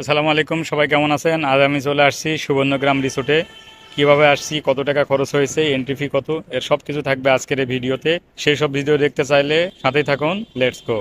আসসালামু আলাইকুম, সবাই কেমন আছেন? আজ আমি চলে আসছি সুবর্ণগ্রাম রিসোর্টে। কীভাবে আসছি, কত টাকা খরচ হয়েছে এন্ট্রি ফি কত, এর সব কিছু থাকবে আজকের এই ভিডিওতে। সেই সব ভিডিও দেখতে চাইলে সাথেই থাকুন লেটস গো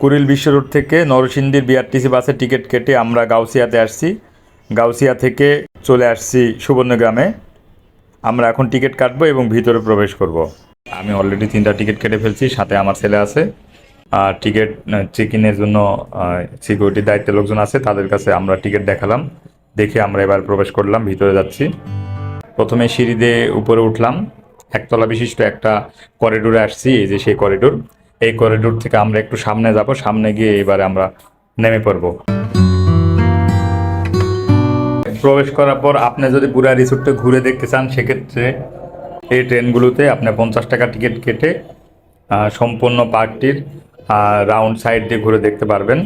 কুড়িল বিশ্ব রোড থেকে নরসিংদীর বিআরটিসি বাসের টিকিট কেটে আমরা গাউসিয়াতে আসছি। গাউসিয়া থেকে চলে আসছি সুবর্ণগ্রামে। আমরা এখন টিকিট কাটবো এবং ভিতরে প্রবেশ করব। আমি অলরেডি তিনটা টিকিট কেটে ফেলছি, সাথে আমার ছেলে আছে। আর টিকিট চেক ইনের জন্য সিকিউরিটির দায়িত্বের লোকজন আছে, তাদের কাছে আমরা টিকিট দেখালাম। দেখে আমরা এবার প্রবেশ করলাম, ভিতরে যাচ্ছি। প্রথমে সিঁড়ি দিয়ে উপরে উঠলাম। একতলা বিশিষ্ট একটা করিডোরে আসছি, এই যে সেই করিডোর এই করিডোর থেকে আমরা একটু সামনে যাব, সামনে গিয়ে এবারে আমরা নেমে পড়ব। প্রবেশ করার পর আপনি যদি পুরা রিসোর্টটা ঘুরে দেখতে চান, সেক্ষেত্রে এই ট্রেনগুলোতে আপনি পঞ্চাশ টাকা টিকিট কেটে সম্পূর্ণ পার্কটির রাউন্ড সাইড দিয়ে ঘুরে দেখতে পারবেন।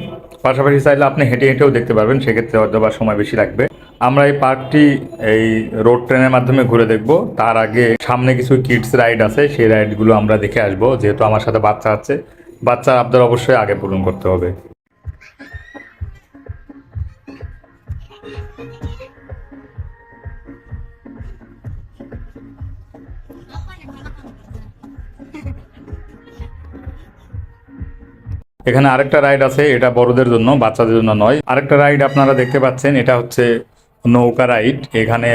পাশাপাশি চাইলে আপনি হেঁটে হেঁটেও দেখতে পারবেন, সেক্ষেত্রে হয়তো বা সময় বেশি লাগবে। আমরা এই পার্কটি, এই রোড ট্রেনের মাধ্যমে ঘুরে দেখব। তার আগে সামনে কিছু কিডস রাইড আছে, সেই রাইডগুলো আমরা দেখে আসব। যেহেতু আমার সাথে বাচ্চা আছে, বাচ্চা আপনাদের অবশ্যই আগে পূরণ করতে হবে। এখানে আরেকটা রাইড আছে, এটা বড়দের জন্য, বাচ্চাদের জন্য নয়। আরেকটা রাইড আপনারা দেখতে পাচ্ছেন, এটা হচ্ছে নৌকা রাইড। এখানে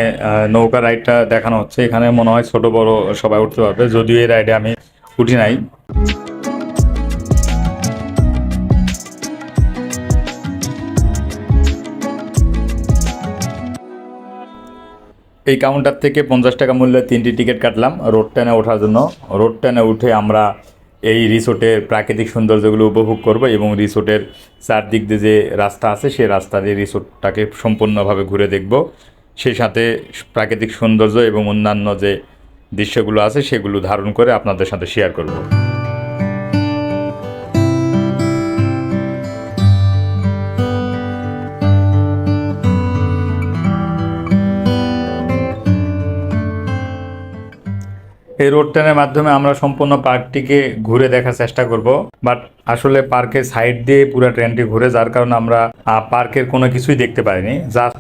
নৌকা রাইডটা দেখানো হচ্ছে। এখানে মনে হয় ছোট, বড় সবাই উঠতে পারবে। যদিও এই রাইডে আমি উঠি নাই। এই কাউন্টার থেকে পঞ্চাশ টাকা মূল্যের তিনটি টিকিট কাটলাম। রোড ট্রেনে ওঠার জন্য। রোড ট্রেনে উঠে আমরা এই রিসোর্টের প্রাকৃতিক সৌন্দর্যগুলো উপভোগ করব এবং রিসোর্টের চারদিক দিয়ে যে রাস্তা আছে, সেই রাস্তা দিয়ে রিসোর্টটাকে সম্পূর্ণভাবে ঘুরে দেখব। সেই সাথে প্রাকৃতিক সৌন্দর্য এবং অন্যান্য যে দৃশ্যগুলো আছে, সেগুলো ধারণ করে আপনাদের সাথে শেয়ার করব। এই রোড ট্রেনের মাধ্যমে আমরা সম্পূর্ণ পার্কটিকে ঘুরে দেখার চেষ্টা করব। বাট আসলে পার্কের সাইড দিয়ে পুরো ট্রেনটি ঘুরে, যার কারণে আমরা পার্কের কোনো কিছুই দেখতে পারিনি। জাস্ট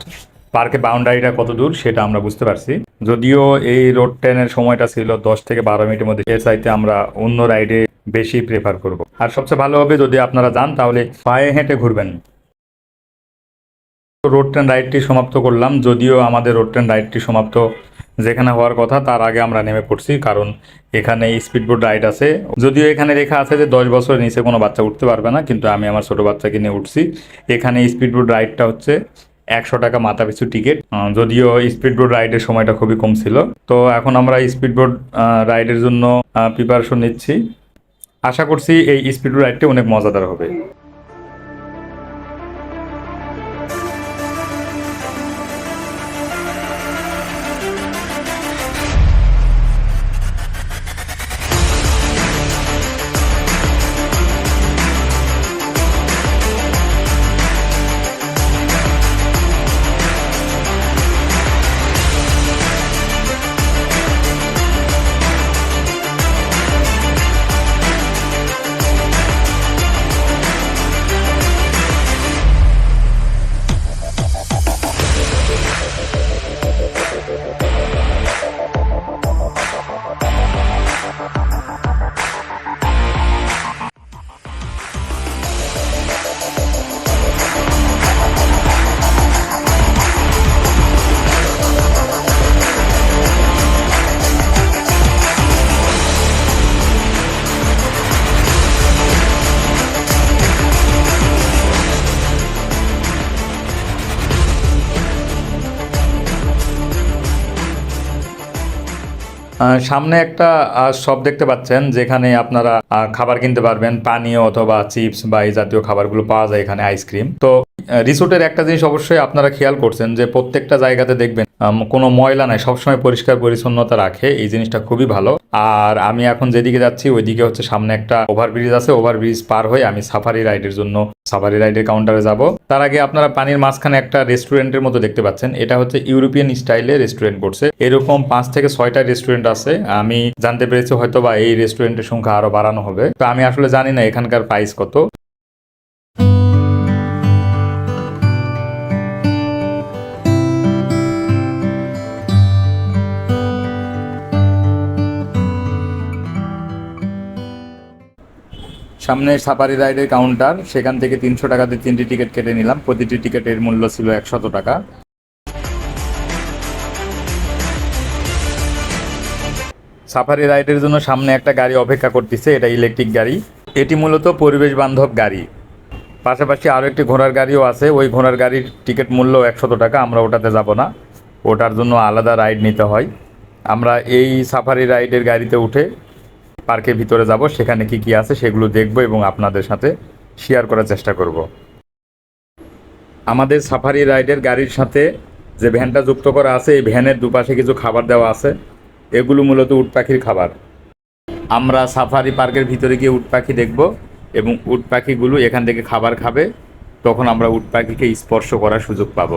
পার্কের বাউন্ডারিটা কত দূর সেটা আমরা বুঝতে পারছি। যদিও এই রোড ট্রেনের সময়টা ছিল দশ থেকে বারো মিনিটের মধ্যে, এর চাইতে আমরা অন্য রাইডে বেশি প্রেফার করব। আর সবচেয়ে ভালো হবে যদি আপনারা যান, তাহলে পায়ে হেঁটে ঘুরবেন। রোড ট্রেন রাইডটি সমাপ্ত করলাম। যদিও আমাদের রোড ট্রেন রাইডটি সমাপ্ত যেখানে হওয়ার কথা, তার আগে আমরা নেমে পড়ছি, কারণ এখানে স্পিডবোট রাইড আছে। যদিও এখানে লেখা আছে যে দশ বছরের নিচে কোনো বাচ্চা উঠতে পারবে না, কিন্তু আমি আমার ছোট বাচ্চাকে নিয়ে উঠছি। এখানে স্পিডবোট রাইডটা হচ্ছে একশো টাকা মাথা পিছু টিকিট যদিও স্পিডবোট রাইডের সময়টা খুবই কম ছিল। তো এখন আমরা স্পিডবোট রাইডের জন্য প্রিপারেশন নিচ্ছি। আশা করছি এই স্পিডবোট রাইডটি অনেক মজাদার হবে। সামনে একটা শপ দেখতে পাচ্ছেন, যেখানে আপনারা খাবার কিনতে পারবেন, পানীয় অথবা চিপস বা এই জাতীয় খাবারগুলো পাওয়া যায় এখানে আইসক্রিম তো রিসোর্টের একটা জিনিস অবশ্যই আপনারা খেয়াল করছেন যে প্রত্যেকটা জায়গাতে দেখবেন কোনো ময়লা নাই, সবসময় পরিষ্কার পরিচ্ছন্নতা রাখে, এই জিনিসটা খুবই ভালো। আর আমি এখন যেদিকে যাচ্ছি, ওইদিকে হচ্ছে সামনে একটা ওভারব্রিজ আছে ওভারব্রিজ পার হয়ে আমি সাফারি রাইডের জন্য সাফারি রাইডের কাউন্টারে যাব। তার আগে আপনারা পানির মাঝখানে একটা রেস্টুরেন্টের মতো দেখতে পাচ্ছেন, এটা হচ্ছে ইউরোপিয়ান স্টাইলে রেস্টুরেন্ট করছে। এরকম পাঁচ থেকে ছয়টা রেস্টুরেন্ট আছে, আমি জানতে পেরেছি হয়তো বা এই রেস্টুরেন্টের সংখ্যা আরও বাড়ানো হবে। তো আমি আসলে জানি না এখানকার প্রাইস কত। সামনে সাফারি রাইডের কাউন্টার সেখান থেকে তিনশো টাকাতে তিনটি টিকিট কেটে নিলাম। প্রতিটি টিকিটের মূল্য ছিল একশত টাকা। সাফারি রাইডের জন্য সামনে একটা গাড়ি অপেক্ষা করতেছে, এটা ইলেকট্রিক গাড়ি। এটি মূলত পরিবেশ বান্ধব গাড়ি। পাশাপাশি আরও একটি ঘোড়ার গাড়িও আছে। ওই ঘোড়ার গাড়ির টিকিট মূল্য একশত টাকা, আমরা ওটাতে যাব না। ওটার জন্য আলাদা রাইড নিতে হয়। আমরা এই সাফারি রাইডের গাড়িতে উঠে পার্কের ভিতরে যাব, সেখানে কি কি আছে সেগুলো দেখব এবং আপনাদের সাথে শেয়ার করার চেষ্টা করব। আমাদের সাফারি রাইডের গাড়ির সাথে যে ভ্যানটা যুক্ত করা আছে, এই ভ্যানের দুপাশে কিছু খাবার দেওয়া আছে। এগুলো মূলত উট পাখির খাবার। আমরা সাফারি পার্কের ভিতরে গিয়ে উট পাখি দেখব এবং উট পাখিগুলো এখান থেকে খাবার খাবে, তখন আমরা উট পাখিকে স্পর্শ করার সুযোগ পাব।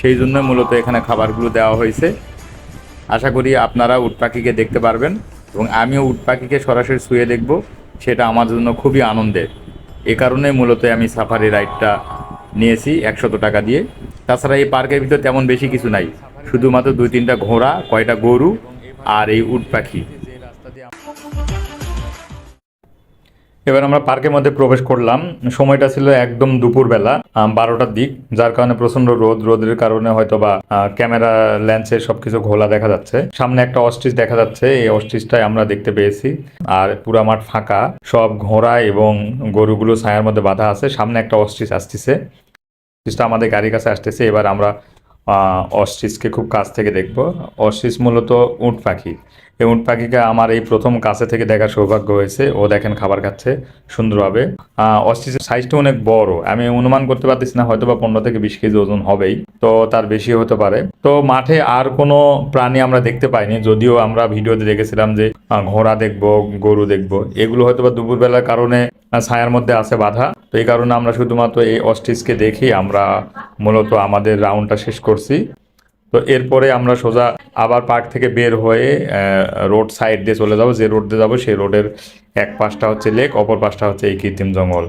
সেই জন্য মূলত এখানে খাবারগুলো দেওয়া হয়েছে। আশা করি আপনারা উট পাখিকে দেখতে পারবেন। এবং আমিও উট পাখিকে সরাসরি শুয়ে দেখব, সেটা আমার জন্য খুবই আনন্দের। এ কারণে মূলত আমি সাফারি রাইডটা নিয়েছি একশত টাকা দিয়ে। তাছাড়া এই পার্কের ভিতর তেমন বেশি কিছু নাই। শুধুমাত্র দুই তিনটা ঘোড়া, কয়টা গরু আর এই উট পাখি। এবার আমরা পার্কের মধ্যে প্রবেশ করলাম। সময়টা ছিল একদম দুপুরবেলা বারোটার দিক, যার কারণে প্রচণ্ড রোদ। রোদের কারণে হয়তো বা ক্যামেরা লেন্সে সবকিছু ঘোলা দেখা যাচ্ছে। সামনে একটা অস্ট্রিচ দেখা যাচ্ছে। এই অস্ট্রিচটাই আমরা দেখতে পেয়েছি। আর পুরা মাঠ ফাঁকা। সব ঘোড়া এবং গরুগুলো ছায়ার মধ্যে বাঁধা আছে। সামনে একটা অস্ট্রিচ আসতেছে। অস্ট্রিচটা আমাদের গাড়ির কাছে আসতেছে। এবার আমরা অস্ট্রিচকে খুব কাছ থেকে দেখব। অস্ট্রিচ মূলত উট পাখি। এই পাখিকে আমার এই প্রথম কাছে থেকে দেখার সৌভাগ্য হয়েছে। ও দেখেন খাবার খাচ্ছে সুন্দরভাবে। অস্ট্রিচের সাইজটা অনেক বড়। আমি অনুমান করতে পারতেছি না হয়তো বা পনেরো থেকে বিশ কেজি ওজন হবেই। তো তার বেশি হতে পারে। তো মাঠে আর কোনো প্রাণী আমরা দেখতে পাইনি। যদিও আমরা ভিডিওতে দেখেছিলাম যে ঘোড়া দেখব, গরু দেখব। এগুলো হয়তো বা দুপুরবেলার কারণে ছায়ার মধ্যে আছে বাধা। তো এই কারণে আমরা শুধুমাত্র এই অস্ট্রিচকে দেখি আমরা মূলত আমাদের রাউন্ডটা শেষ করছি। তো এরপরে আমরা সোজা আবার পার্ক থেকে বের হয়ে রোড সাইড দিয়ে চলে যাব। যে রোড দিয়ে যাব, সেই রোডের এক পাশটা হচ্ছে লেক, অপর পাশটা হচ্ছে এই কৃত্রিম জঙ্গল।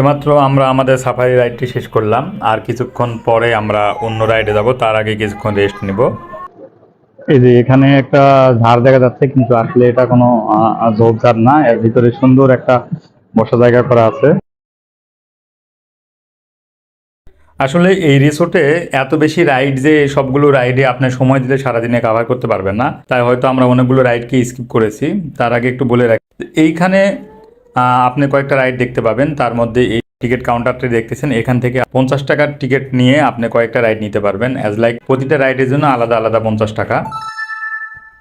এমাত্র আমরা আমাদের সাফারি রাইডটি শেষ করলাম। আর কিছুক্ষণ পরে আমরা অন্য রাইডে যাব। তার আগে কিছুক্ষণ রেস্ট নিব। এই যে এখানে একটা ঝাড় দেখা যাচ্ছে কিন্তু আসলে এটা কোনো ঝোপঝাড় না। এর ভিতরে সুন্দর একটা বসা জায়গা করা আছে। আসলে এই রিসোর্টে এত বেশি রাইড যে সবগুলো রাইডে আপনার সময় দিলে সারাদিনে কাভার করতে পারবেন না। তাই হয়তো আমরা অনেকগুলো রাইডকে স্কিপ করেছি। তার আগে একটু বলে রাখি এইখানে আপনি কয়েকটা রাইড দেখতে পাবেন। তার মধ্যে এই টিকিট কাউন্টারটি দেখতেছেন। এখান থেকে পঞ্চাশ টাকার টিকিট নিয়ে আপনি কয়েকটা রাইড নিতে পারবেন। অ্যাজ লাইক প্রতিটা রাইডের জন্য আলাদা আলাদা পঞ্চাশ টাকা।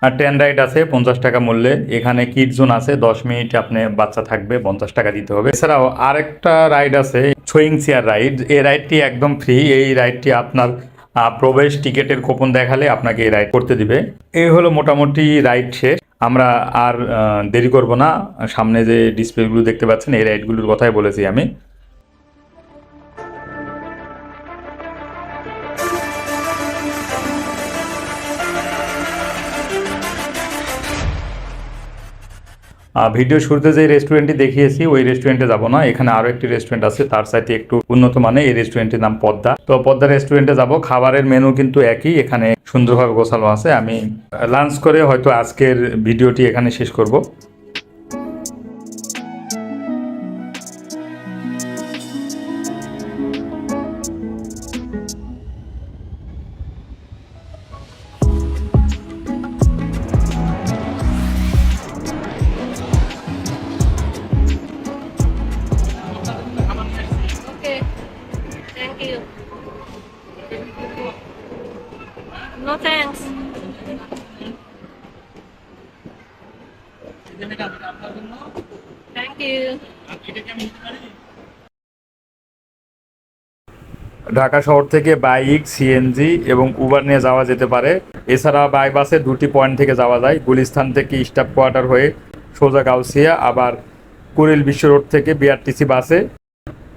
আর ট্রেন রাইড আছে, পঞ্চাশ টাকা মূল্যে। এখানে কিড জোন আছে, দশ মিনিট আপনি বাচ্চা থাকবে, পঞ্চাশ টাকা দিতে হবে। এছাড়াও আরেকটা রাইড আছে সুইং চেয়ার রাইড এই রাইডটি একদম ফ্রি এই রাইডটি আপনার প্রবেশ টিকেটের কোপন দেখালে আপনাকে এই রাইড করতে দিবে। এই হলো মোটামুটি রাইড শেষ। আমরা আর দেরি করব না। সামনে যে ডিসপ্লেগুলো দেখতে পাচ্ছেন, এই রাইটগুলোর কথাই বলেছি আমি। ভিডিও শুরুতে যে রেস্টুরেন্টটি দেখিয়েছি, ওই রেস্টুরেন্টে যাব না। এখানে আরও একটি রেস্টুরেন্ট আছে, তার সাথে একটু উন্নত মানে এই রেস্টুরেন্টের নাম পদ্মা। তো পদ্মা রেস্টুরেন্টে যাব, খাবারের মেনু কিন্তু একই, এখানে সুন্দরভাবে গোছানো আছে। আমি লাঞ্চ করে হয়তো আজকের ভিডিওটি এখানে শেষ করব। No thanks. Thank you. Dhaka শহর থেকে বাইক সিএনজি এবং উবার নিয়ে যাওয়া যেতে পারে এছাড়া বাই বাসে দুটি পয়েন্ট থেকে যাওয়া যায় গুলিস্তান থেকে স্টাফ কোয়ার্টার হয়ে সোজা গাউসিয়া, আবার কুড়িল বিশ্ব রোড থেকে বিআরটিসি বাসে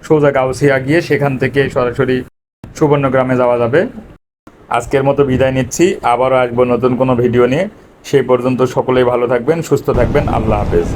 সোজা গাউসিয়া গিয়ে সেখান থেকে সরাসরি সুবর্ণগ্রামে যাওয়া যাবে আজকের মতো বিদায় নিচ্ছি। আবারও আসব নতুন কোনো ভিডিও নিয়ে। সেই পর্যন্ত সকলেই ভালো থাকবেন, সুস্থ থাকবেন। আল্লাহ হাফেজ।